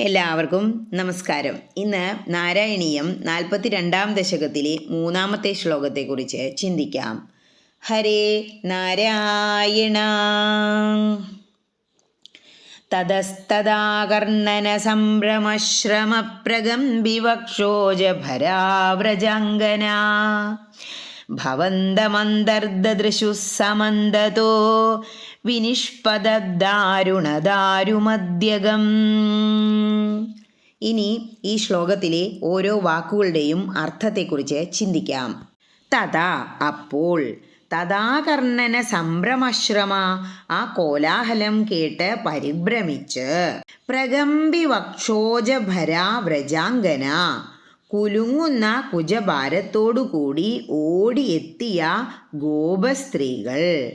എല്ലാവർക്കും നമസ്കാരം. ഇന്ന് നാരായണീയം നാൽപ്പത്തി രണ്ടാം ദശകത്തിലെ മൂന്നാമത്തെ ശ്ലോകത്തെക്കുറിച്ച് ചിന്തിക്കാം. ഹരേ നാരായണ. തതസ്തദാകർണന സംഭ്രമശ്രമപ്രഗം വിവക്ഷോജ പ്രഗംബിവക്ഷോജഭരാവ്രജാംഗന ഭവന്തമന്തർദൃശു സമന്തതോ വിനിഷ്പദാരുണദാരുമദ്യകം ഇനി ഈ ശ്ലോകത്തിലെ ഓരോ വാക്കുകളുടെയും അർത്ഥത്തെക്കുറിച്ച് ചിന്തിക്കാം. തഥാ അപ്പോൾ തഥാകർണന സംഭ്രമശ്രമ ആ കോലാഹലം കേട്ട് പരിഭ്രമിച്ച് വക്ഷോജ വക്ഷോജഭരാ വ്രജാംഗന കുലുങ്ങുന്ന കുജഭാരത്തോടുകൂടി ഓടിയെത്തിയ ഗോപസ്ത്രീകൾ.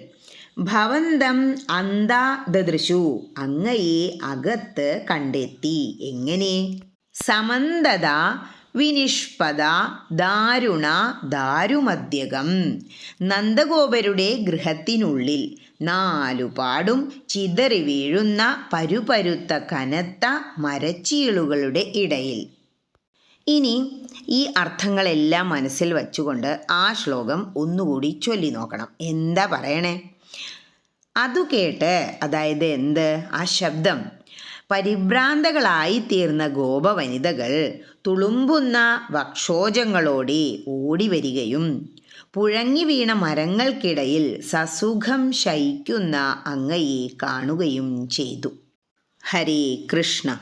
ഭവന്തം അന്താ ദദൃശു അങ്ങയെ അകത്ത് കണ്ടെത്തി. എങ്ങനെ? സമന്തത വിനിഷ്പത ദാരുണ ദാരുമദ്യകം നന്ദഗോപരുടെ ഗൃഹത്തിനുള്ളിൽ നാലുപാടും ചിതറി വീഴുന്ന പരുപരുത്ത കനത്ത മരച്ചീളുകളുടെ ഇടയിൽ. ഇനി ഈ അർത്ഥങ്ങളെല്ലാം മനസ്സിൽ വച്ചുകൊണ്ട് ആ ശ്ലോകം ഒന്നുകൂടി ചൊല്ലി നോക്കണം. എന്താ പറയണേ? അതു കേട്ട് അതായത് എന്ത്? ആ ശബ്ദം. പരിഭ്രാന്തകളായി തീർന്ന ഗോപവനിതകൾ തുളുമ്പുന്ന വക്ഷോജങ്ങളോടെ ഓടി വരികയും പുഴങ്ങി വീണ മരങ്ങൾക്കിടയിൽ സസുഖം ശയിക്കുന്ന അങ്ങയെ കാണുകയും ചെയ്തു. ഹരേ കൃഷ്ണ.